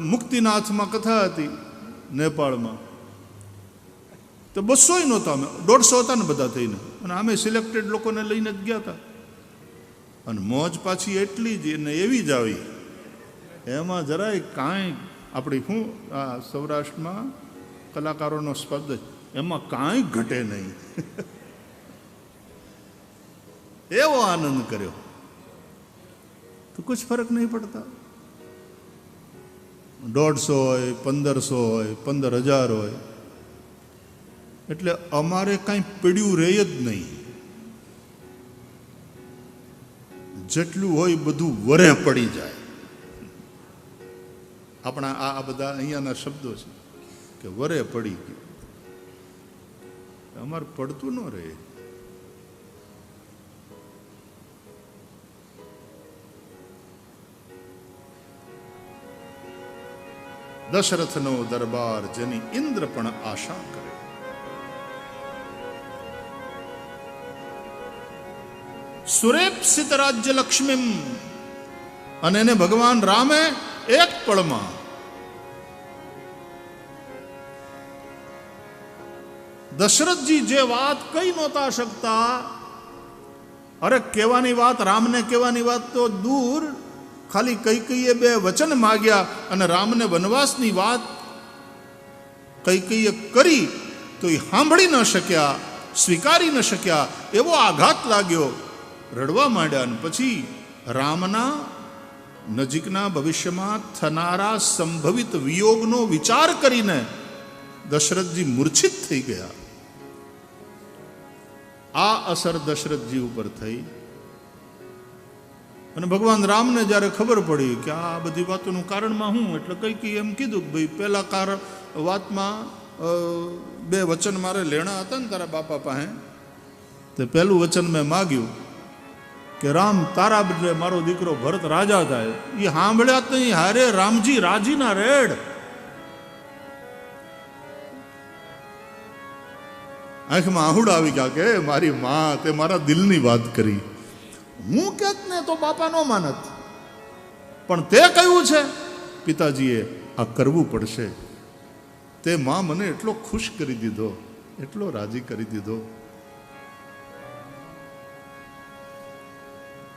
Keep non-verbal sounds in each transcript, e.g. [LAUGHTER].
મુક્તિનાથમાં કથા હતી નેપાળમાં. તો બસોય નહોતા અમે. દોઢસો હતા ને બધા થઈને. અને અમે સિલેક્ટેડ લોકોને લઈને જ ગયા હતા. અને મોજ પાછી એટલી જ એને એવી જ આવી. એમાં જરાય કાંઈ આપણી શું, આ સૌરાષ્ટ્રમાં કલાકારોનો સ્પર્ધ એમાં કાંઈ ઘટે નહીં. [LAUGHS] એવો આનંદ કર્યો. તો કુછ ફરક નહીં પડતા. દોઢસો હોય, પંદરસો હોય, પંદર હજાર હોય. એટલે અમારે કાંઈ પીડ્યું રહે જ નહીં. જેટલું હોય બધું વરે પડી જાય. આપણા આ આ બધા અહીંયાના શબ્દો છે કે વરે પડી ગયું. અમારે પડતું ન રહે. દશરથનો દરબાર જેની ઇન્દ્ર પણ આશા કરે. સુરેપસિત રાજ્ય લક્ષ્મીમ અને એને ભગવાન રામે એક પળમાં દશરથજી જે વાત કઈ નહોતા શકતા, અરે કહેવાની વાત, રામને કહેવાની વાત તો દૂર ખાલી કઈ કઈએ બે વચન માગ્યા અને રામને વનવાસની વાત કઈ કઈએ કરી, તો એ સાંભળી ન શક્યા, સ્વીકારી ન શક્યા, એવો આઘાત લાગ્યો. રડવા માંડ્યા અને પછી રામના નજીકના ભવિષ્યમાં થનારા સંભવિત વિયોગનો વિચાર કરીને દશરથજી મૂર્છિત થઈ ગયા. આ અસર દશરથજી ઉપર થઈ. અને ભગવાન રામને જ્યારે ખબર પડી કે આ બધી વાતોનું કારણમાં હું, એટલે કઈ કઈ એમ કીધું કે ભાઈ પહેલા કારણ વાતમાં બે વચન મારે લેણા હતા ને તારા બાપા પાસે, તે પહેલું વચન મેં માગ્યું કે રામ તારા બદલે મારો દીકરો ભરત રાજા થાય. એ સાંભળ્યા જ હારે રામજી રાજીના રેડ. આંખમાં આહુડ આવી ગયા કે મારી માં, તે મારા દિલની વાત કરી. હું કેત ને તો બાપા નો માનત. પણ તે કહ્યું છે? પિતાજીએ આ કરવું પડશે. તે માં મને એટલો ખુશ કરી દીધો, એટલો રાજી કરી દીધો.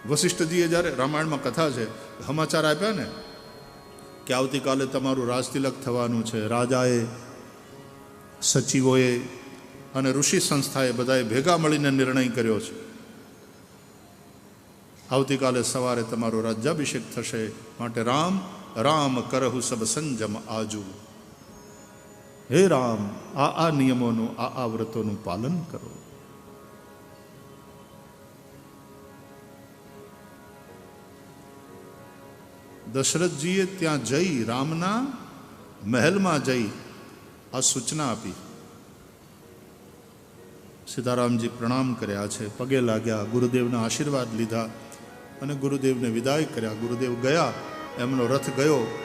વશિષ્ઠજીએ જ્યારે રામાયણમાં કથા છે, સમાચાર આપ્યા ને, કે આવતીકાલે તમારું રાજતિલક થવાનું છે, રાજાએ, સચિવોએ અને ઋષિ સંસ્થાએ બધાએ ભેગા મળીને નિર્ણય કર્યો છે. આવતીકાલે સવારે તમારો રાજ્યાભિષેક થશે. માટે રામ રામ કરહુ સબ સંજમ આજુ. હે રામ, આ આ નિયમોનું, આ આ વ્રતોનું પાલન કરો. દશરથજીએ ત્યાં જઈ રામના મહેલમાં જઈ આ સૂચના આપી. સીતારામજી પ્રણામ કર્યા છે. પગે લાગ્યા, ગુરુદેવના આશીર્વાદ લીધા. અને ગુરુદેવને વિદાય કર્યા. ગુરુદેવ ગયા, એમનો રથ ગયો,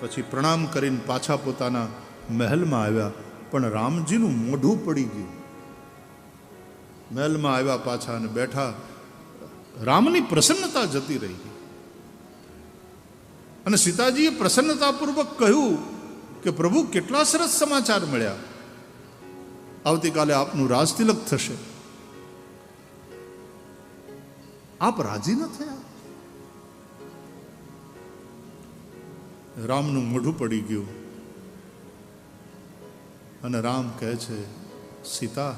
પછી પ્રણામ કરીને પાછા પોતાના મહેલમાં આવ્યા. પણ રામજીનું મોઢું પડી ગયું. મહેલમાં આવ્યા પાછા અને બેઠા, રામની પ્રસન્નતા જતી રહી. અને સીતાજીએ પ્રસન્નતાપૂર્વક કહ્યું કે, પ્રભુ, કેટલા સરસ સમાચાર મળ્યા. આવતીકાલે આપનું રાજતિલક થશે. આપ રાજી ન થયા? રામનું મોઢું પડી ગયું. અને રામ કહે છે, સીતા,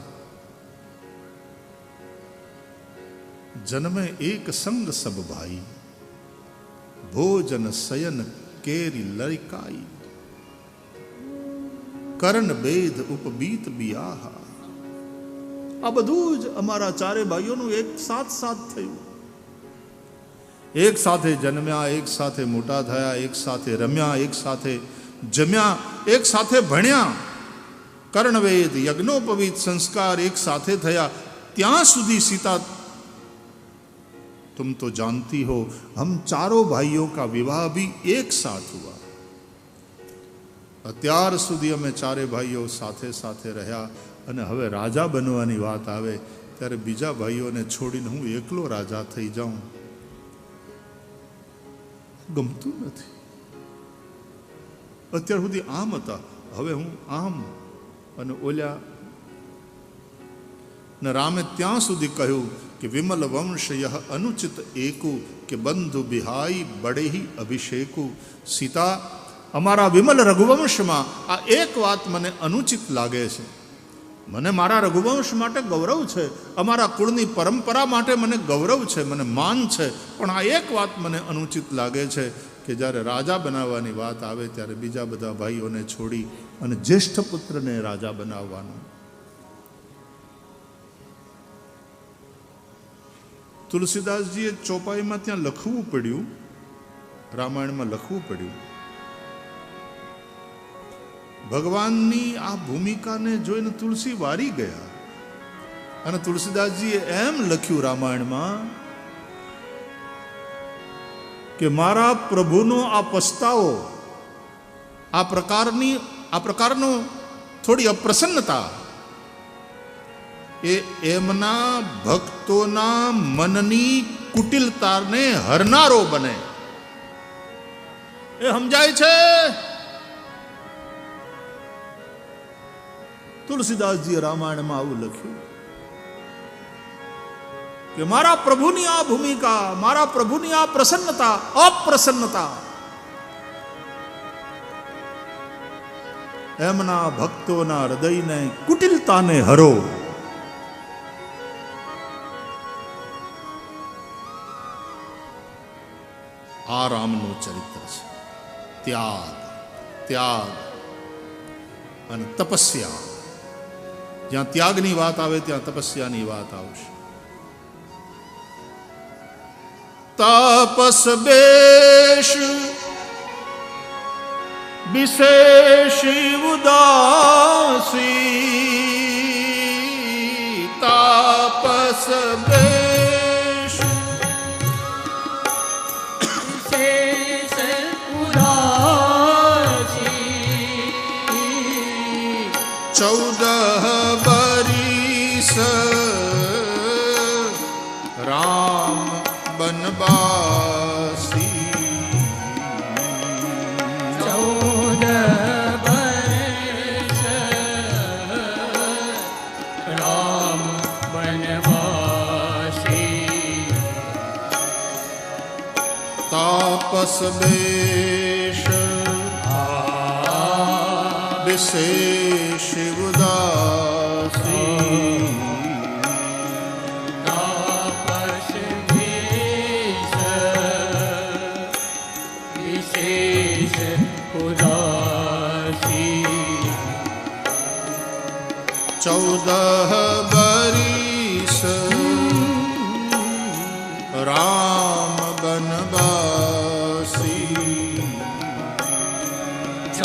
જન્મે એક સંગ સબ ભાઈ, ભોજન શયન કેરી લરિકાઈ કરણ બેદ ઉપબીત બિયાહા આ બધું જ અમારા ચારે ભાઈઓનું એક સાથ સાથ થયું. એક સાથે જન્મ્યા એક સાથે મોટા થયા એક સાથે રમ્યા એક સાથે જમ્યા એક સાથે ભણ્યા કર્ણવેદ યજ્ઞોપવિત સંસ્કાર એક સાથે થયા ત્યાં સુધી સીતા तुम तो जानती हो हम चारों भाइयों का विवाह भी एक साथ हुआ અત્યાર સુધી અમે ચારે ભાઈઓ સાથે સાથે રહ્યા અને હવે રાજા બનવાની વાત આવે ત્યારે બીજા ભાઈઓને છોડીને હું એકલો રાજા થઈ જાઉં ગમતું નથી. અત્યાર સુધી આમ હતા. હવે હું આમ અને ઓલ્યા ને રામે ત્યાં સુધી કહ્યું કે વિમલ વંશ યહ અનુચિત એકુ કે બંધુ બિહાઈ બડેહી અભિષેકુ. સીતા, અમારા વિમલ રઘુવંશમાં આ એક વાત મને અનુચિત લાગે છે. મને મારા રઘુવંશ માટે ગૌરવ છે. અમારા કુળની પરંપરા માટે મને ગૌરવ છે, મને માન છે. પણ આ એક વાત મને અનુચિત લાગે છે કે જ્યારે રાજા બનાવવાની વાત આવે ત્યારે બીજા બધા ભાઈઓને છોડી અને જ્યેષ્ઠ પુત્રને રાજા બનાવવાનું. તુલસીદાસજીએ ચોપાઈમાં ત્યાં લખવું પડ્યું, રામાયણમાં લખવું પડ્યું. ભગવાનની આ ભૂમિકાને જોઈને તુલસી વારી ગયા. અને તુલસીદાસજીએ એમ લખ્યું રામાયણમાં કે મારા પ્રભુનો આ પસ્તાવો, આ પ્રકારની, આ પ્રકારનો થોડી અપ્રસન્નતા, એ એમના ભક્તોના મનની કુટિલતાને હરનારો બને. એ સમજાય છે? તુલસીદાસજીએ રામાયણમાં આવું લખ્યું કે મારા પ્રભુની આ ભૂમિકા, મારા પ્રભુની આ પ્રસન્નતા, અપ્રસન્નતા. એમના ભક્તોના હૃદયને કુટિલતાને હરો. આ રામનું ચરિત્ર છે. ત્યાગ ત્યાગ અને તપસ્યા. જ્યાં ત્યાગની વાત આવે, ત્યાં તપસ્યાની વાત આવશે. તાપસ બેશ, વિશેષ ઉદાસી. તાપસ બેશ, વિશેષ ઉદાસી. ચૌદ बेश विशेष उदासी विशेष उदासी चौदह बरिस राम बनबा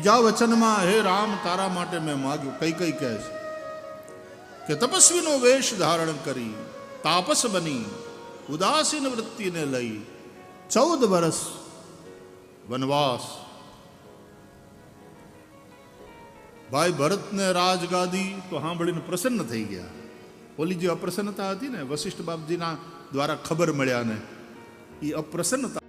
બીજા વચનમાં, હે રામ, તારા માટે મેં માગ્યું. કઈ કઈ કહે છે? કે તપસ્વીનો વેશ ધારણ કરી, તાપસ બની, ઉદાસીન વૃત્તિને લઈ, ચૌદ વર્ષ વનવાસ. ભાઈ, ભરતને રાજગાદી તો સાંભળીને પ્રસન્ન થઈ ગયા. ઓલી જે અપ્રસન્નતા હતી ને, વશિષ્ઠ બાપજીના દ્વારા ખબર મળ્યા ને એ અપ્રસન્નતા